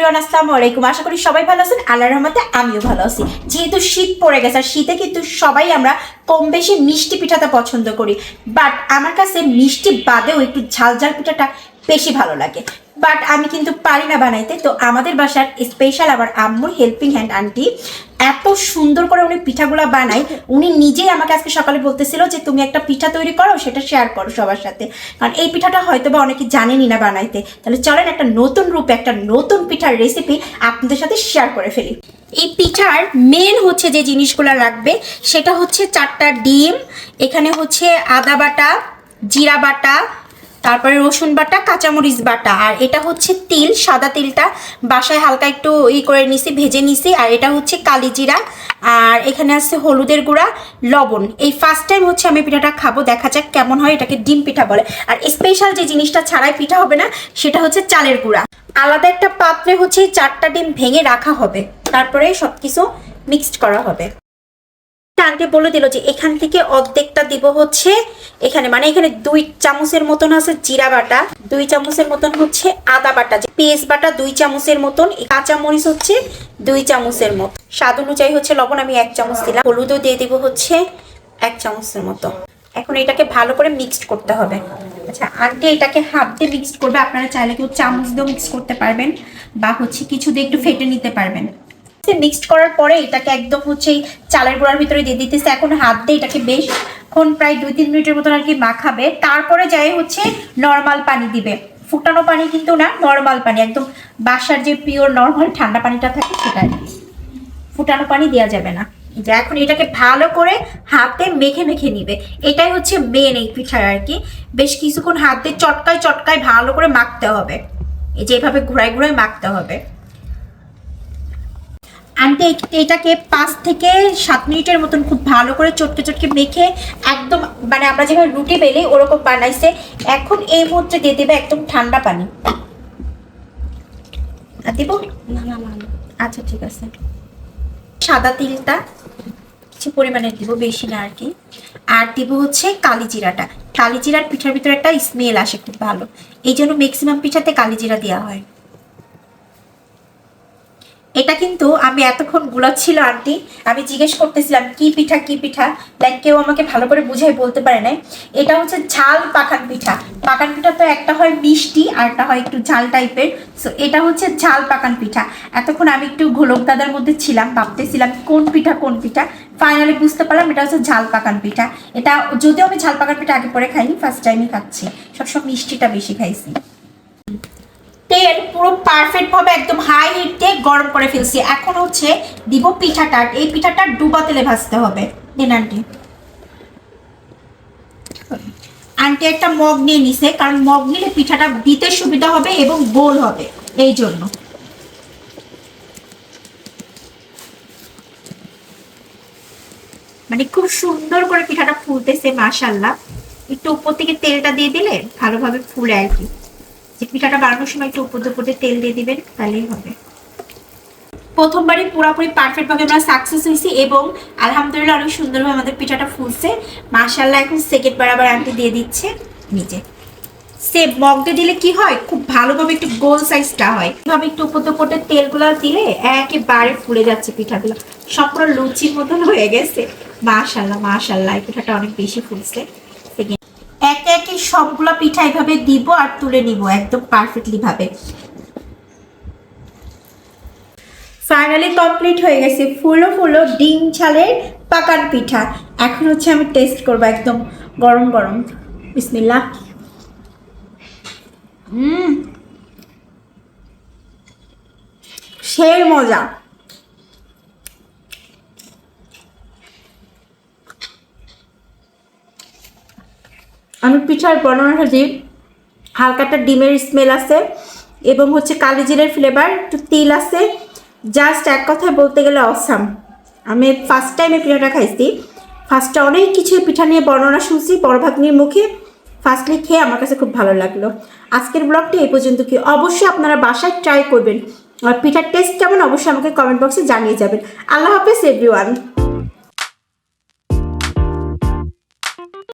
Everyone আসসালামু আলাইকুম। আশা করি সবাই ভালো আছেন। আল্লাহর রহমতে আমিও ভালো আছি। যেহেতু শীত পড়ে গেছে, আর শীতে কিন্তু সবাই আমরা কম বেশি মিষ্টি পিঠাটা পছন্দ করি। বাট আমার কাছে মিষ্টি বাদেও একটু ঝাল ঝাল পিঠাটা বেশি ভালো লাগে। বাট আমি কিন্তু পারি না বানাইতে। তো আমাদের বাসার স্পেশাল আমার আম্মুর হেল্পিং হ্যান্ড আন্টি এত সুন্দর করে উনি পিঠাগুলো বানায়। উনি নিজেই আমাকে আজকে সকালে বলতেছিল যে, তুমি একটা পিঠা তৈরি করো, সেটা শেয়ার করো সবার সাথে। কারণ এই পিঠাটা হয়তো বা অনেকে জানেনই না বানাইতে। তাহলে চলেন একটা নতুন রূপে, একটা নতুন পিঠার রেসিপি আপনাদের সাথে শেয়ার করে ফেলি। এই পিঠার মেন হচ্ছে যে জিনিসগুলো লাগবে, সেটা হচ্ছে চারটা ডিম, এখানে হচ্ছে আদা বাটা, জিরা বাটা তারপরে রসুন বাটা, কাঁচামরিচ বাটা। আর এটা হচ্ছে তিল, সাদা তিলটা। বাসায় হালকা একটু ই করে নিছি, ভেজে নিছি। আর এটা হচ্ছে কালি জিরা। আর এখানে আছে হলুদের গুঁড়া, লবণ। এই ফার্স্ট টাইম হচ্ছে আমি পিঠাটা খাব, দেখা যাক কেমন হয়, এটাকে ডিম পিঠা বলে। আর স্পেশাল যে জিনিসটা ছাড়াই পিঠা হবে না, সেটা হচ্ছে চালের গুঁড়া। আলাদা একটা পাত্রে হচ্ছে চারটা ডিম ভেঙে রাখা হবে। তারপরে সব কিছু মিক্সড করা হবে। আন্টি বলে দিল যে এখান থেকে অর্ধেকটা দিব হচ্ছে এখানে মানে এখানে দুই চামচের মতন আছে জিরা বাটা, দুই চামচের মতন হচ্ছে আদা বাটা পেস্ট বাটা দুই চামচের মতন কাঁচা মরিচ হচ্ছে দুই চামচের মতো। স্বাদ অনুযায়ী হচ্ছে লবণ আমি এক চামচ দিলাম, হলুদও দিয়ে দিব হচ্ছে এক চামচের মতো। এখন এটাকে ভালো করে মিক্সড করতে হবে। আচ্ছা আন্টি এটাকে হাত দিয়ে মিক্সড করবে, আপনারা চাইলে কেউ চামচ দিয়েও মিক্স করতে পারবেন, বা হচ্ছে কিছু দিয়ে একটু ফেটে নিতে পারবেন। মিক্সড করার পরে এটাকে একদম হচ্ছে চালের গুঁড়ার ভিতরে দিয়ে দিতেছে। এখন হাত দিয়ে এটাকে বেশ ক্ষণ প্রায় দুই তিন মিনিটের মতন আর কি মাখাবে। তারপরে যাই হচ্ছে নর্মাল পানি দিবে। ফুটানো পানি কিন্তু না নর্মাল পানি। একদম বাসার যে পিওর নর্মাল ঠান্ডা পানিটা থাকে সেটা ফুটানো পানি দেওয়া যাবে না। যে এখন এটাকে ভালো করে হাতে মেখে মেখে নিবে। এটাই হচ্ছে মেন এই পিঠার আর কি। বেশ কিছুক্ষণ হাতে চটকায় চটকায় ভালো করে মাখতে হবে। এই যে এভাবে ঘুরায় ঘুরায় মাখতে হবে। আন্টি এটাকে পাঁচ থেকে সাত মিনিটের মতন খুব ভালো করে চটকে চটকে মেখে একদম মানে আমরা যেভাবে রুটি বেলি ওরকম বানাইছে, এখন এই মুহূর্তে দিয়ে দেবে একদম ঠান্ডা পানি। দিব। আচ্ছা ঠিক আছে। সাদা তিলটা, কিছু পরিমাণে দিব, বেশি না আর কি। আর দিব হচ্ছে কালি জিরাটা। কালি জিরার পিঠার ভিতরে একটা স্মেল আসে খুব ভালো। এই জন্য ম্যাক্সিমাম পিঠাতে কালি জিরা দেওয়া হয়। এটা কিন্তু আমি এতক্ষণ গুলাচ্ছিল, আন্টি। আমি জিজ্ঞেস করতেছিলাম, কি পিঠা কি পিঠা? লাইক কেউ আমাকে ভালো করে বুঝাই বলতে পারে নাই। এটা হচ্ছে ঝাল পাকান পিঠা। পাকান পিঠা তো একটা হয় মিষ্টি, আর একটা হয় একটু ঝাল টাইপের। সো এটা হচ্ছে ঝাল পাকান পিঠা। এতক্ষণ আমি একটু ঘোলক দাদার মধ্যে ছিলাম, ভাবতেছিলাম কোন পিঠা কোন পিঠা। ফাইনালি বুঝতে পারলাম এটা হচ্ছে ঝাল পাকান পিঠা। এটা যদিও আমি ঝাল পাকান পিঠা আগে পরে খাইনি ফার্স্ট টাইমই খাচ্ছি। সবসময় মিষ্টিটা বেশি খাইছি। তেল পুরো পারফেক্ট ভাবে একদম হাই হিটে গরম করে ফেলছি। এখন হচ্ছে দিব পিঠাটা এই পিঠাটা ডুবা তেলে ভাজতে হবে। দেন আন্টি। আন্টি একটা মগ নিয়ে নিছে, কারণ মগ নিলে পিঠাটা দিতে সুবিধা হবে এবং গোল হবে। এই জন্য। মানে খুব সুন্দর করে পিঠাটা ফুলতেছে মাশাল্লাহ একটু উপর থেকে তেলটা দিয়ে দিলে ভালোভাবে ফুলে আর কি। যে পিঠাটা বানানোর সময় একটু উপর দুপুরে তেল দিয়ে দিবেন, তাহলেই হবে। প্রথমবারই পুরোপুরি পারফেক্ট ভাবে আমরা সাকসেস হয়েছি এবং আলহামদুলিল্লাহ অনেক সুন্দরভাবে আমাদের পিঠাটা ফুলছে। মাশাল্লাহ এখন সেকেন্ড বার আবার আন্টি দিয়ে দিচ্ছে নিজে। সে মগকে দিলে কি হয়? খুব ভালোভাবে একটু গোল সাইজটা হয়। এভাবে একটু উপর দুপুরে তেলগুলো দিলে একেবারে ফুলে যাচ্ছে পিঠাগুলো। সব পুরো লুচির মতন হয়ে গেছে। মাশাল্লাহ মাশাল্লাহ পিঠাটা অনেক বেশি ফুলছে। একে একে সবগুলো পিঠা এভাবে দিব আর তুলে নিব একদম পারফেক্টলি ভাবে। ফাইনালি কমপ্লিট হয়ে গেছে ফুলো ফুলো ডিম ছালের পাকান পিঠা। এখন হচ্ছে আমি টেস্ট করব একদম গরম গরম। বিসমিল্লা হুম। সেই মজা। আমি পিঠার বর্ণনা সাজি হালকা একটা ডিমের স্মেল আছে এবং হচ্ছে কালি জিরের ফ্লেভার একটু তিল আছে। জাস্ট এক কথায় বলতে গেলে অসাম। আমি ফার্স্ট টাইমে পিঠাটা খাইছি। ফার্স্টে অনেক কিছু পিঠা নিয়ে বর্ণনা শুনছি বড় ভাগ্নির মুখে। ফার্স্টলি খেয়ে আমার কাছে খুব ভালো লাগল। আজকের ব্লগটি এই পর্যন্ত কি? অবশ্যই আপনারা বাসায় ট্রাই করবেন। আর পিঠার টেস্ট কেমন? অবশ্যই আমাকে কমেন্ট বক্সে জানিয়ে যাবেন। আল্লাহ হাফেজ এভরিওয়ান